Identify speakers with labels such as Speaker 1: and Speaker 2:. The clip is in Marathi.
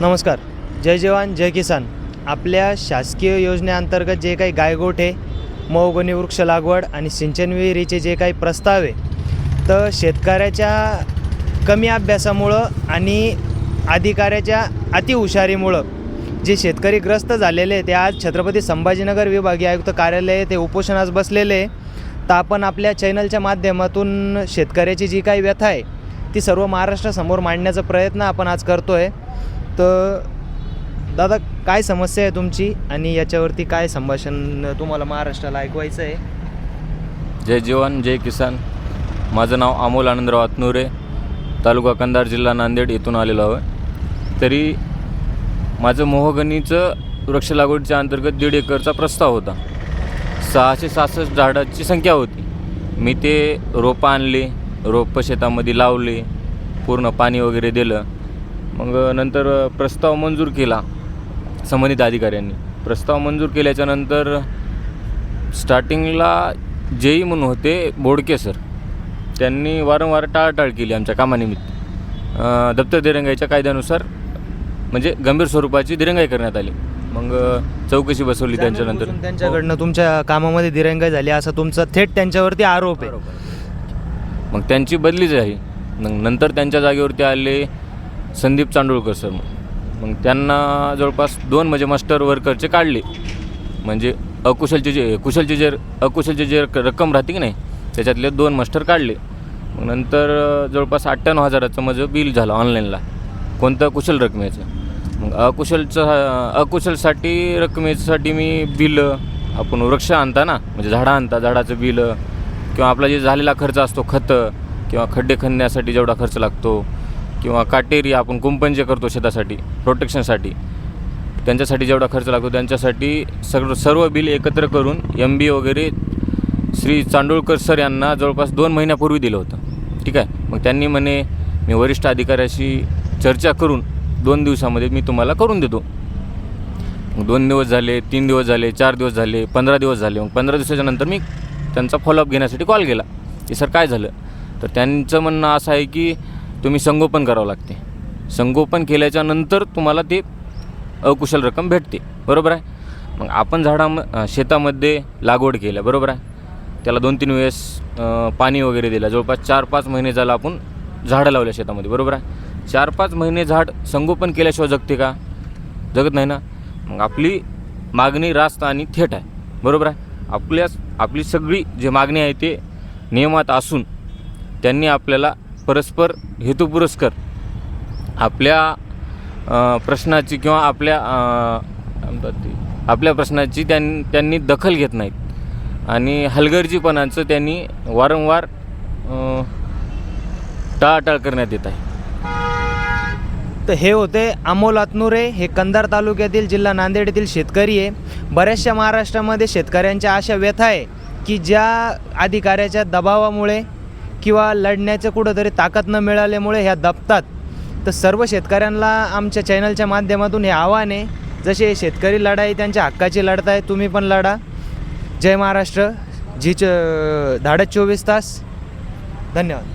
Speaker 1: नमस्कार. जय जवान जय किसान. आपल्या शासकीय योजनेअंतर्गत जे काही गायगोठे मौगणी वृक्ष लागवड आणि सिंचन विहिरीचे जे काही प्रस्ताव आहे तर शेतकऱ्याच्या कमी अभ्यासामुळं आणि अधिकाऱ्याच्या अतिहुशारीमुळं जे शेतकरी ग्रस्त झालेले आहे ते आज छत्रपती संभाजीनगर विभागीय आयुक्त कार्यालय ते उपोषणास बसलेले आहे तर आपण आपल्या चॅनलच्या माध्यमातून शेतकऱ्याची जी काही व्यथा आहे ती सर्व महाराष्ट्रासमोर मांडण्याचा प्रयत्न आपण आज करतो आहे तर दादा काय समस्या आहे तुमची? आणि याच्यावरती काय संभाषण तुम्हाला महाराष्ट्राला ऐकवायचं आहे?
Speaker 2: जय जीवन जय किसान. माझं नाव अमोल आनंदराव आतनुरे. तालुका कंधार जिल्हा नांदेड इथून आलेलो आहे तरी माझं मोहगणीचं वृक्ष लागवडीच्या अंतर्गत दीड एकरचा प्रस्ताव होता. सहाशे सहासष्ट झाडाची संख्या होती. मी ते रोपं आणले रोपं शेतामध्ये लावले पूर्ण पाणी वगैरे दिलं. मग नंतर प्रस्ताव मंजूर केला संबंधित अधिकाऱ्यांनी. प्रस्ताव मंजूर केल्याच्यानंतर स्टार्टिंगला जेई म्हणून होते बोडके सर त्यांनी वारंवार टाळाटाळ केली आमच्या कामानिमित्त. दप्तर दिरंगाईच्या कायद्यानुसार म्हणजे गंभीर स्वरूपाची दिरंगाई करण्यात आली. मग चौकशी बसवली त्यांच्यानंतर
Speaker 1: जाणून-बुजून त्यांच्याकडनं तुमच्या कामामध्ये दिरंगाई झाली असा तुमचा थेट त्यांच्यावरती आरोप आहे.
Speaker 2: मग त्यांची बदलीच आहे. मग नंतर त्यांच्या जागेवरती आले संदीप चांडूळकर सर. मग त्यांना जवळपास दोन म्हणजे मास्टर वर्करचे काढले. म्हणजे अकुशलचे जे कुशलचे जे अकुशलचे जे रक- रक्कम राहते की नाही त्याच्यातले दोन मास्टर काढले. मग नंतर जवळपास अठ्ठ्याण्णव हजाराचं माझं बिल झालं ऑनलाईनला. कोणतं कुशल रकमेचं? मग अकुशलचं अकुशलसाठी रकमेसाठी मी बिल आपण वृक्ष आणता ना म्हणजे झाडं आणता झाडाचं बिल किंवा आपला जे झालेला खर्च असतो खतं किंवा खड्डे खणण्यासाठी जेवढा खर्च लागतो किंवा काटेरी आपण कुंपण जे करतो शेतासाठी प्रोटेक्शनसाठी त्यांच्यासाठी जेवढा खर्च लागतो त्यांच्यासाठी सर्व सर्व बिल एकत्र करून एम बी वगैरे श्री चांडोळकर सर यांना जवळपास दोन महिन्यापूर्वी दिलं होतं. ठीक आहे? मग त्यांनी म्हणे मी वरिष्ठ अधिकाऱ्याशी चर्चा करून दोन दिवसामध्ये मी तुम्हाला करून देतो. मग दोन दिवस झाले तीन दिवस झाले चार दिवस झाले पंधरा दिवस झाले. मग पंधरा दिवसाच्या नंतर मी त्यांचा फॉलोअप घेण्यासाठी कॉल केला. की सर काय झालं? तर त्यांचं म्हणणं असं आहे की तुम्ही संगोपन करावं लागते. संगोपन केल्याच्यानंतर तुम्हाला ते अकुशल रक्कम भेटते. बरोबर आहे? मग आपण झाडाम शेतामध्ये लागवड केल्या बरोबर आहे? त्याला दोन तीन वेळेस पाणी वगैरे दिलं. जवळपास चार पाच महिने झालं आपण झाडं लावल्या शेतामध्ये बरोबर आहे? चार पाच महिने झाड संगोपन केल्याशिवाय जगते का? जगत नाही ना? मग आपली मागणी रास्त आणि थेट आहे. बरोबर आहे? आपल्याच आपली सगळी जी मागणी आहे ते नियमात असून त्यांनी आपल्याला परस्पर हेतुपुरस्कर आपल्या प्रश्नाची किंवा आपल्या आपल्या प्रश्नाची त्यां त्यांनी दखल घेत नाहीत. आणि हलगर्जीपणाचं त्यांनी वारंवार टाळाटाळ करण्यात येत आहे.
Speaker 1: तर हे होते अमोल आतनुरे हे कंधार तालुक्यातील जिल्हा नांदेड येथील शेतकरी आहे. बऱ्याचशा महाराष्ट्रामध्ये शेतकऱ्यांच्या अशा व्यथा आहे की ज्या अधिकाऱ्याच्या दबावामुळे किंवा लढण्याचं कुठंतरी ताकद न मिळाल्यामुळे ह्या दबतात. तर सर्व शेतकऱ्यांना आमच्या चॅनलच्या माध्यमातून हे आव्हान आहे. जसे शेतकरी लढाई त्यांच्या हक्काची लढताय तुम्ही पण लढा. जय महाराष्ट्र. जी च धाडत चोवीस तास. धन्यवाद.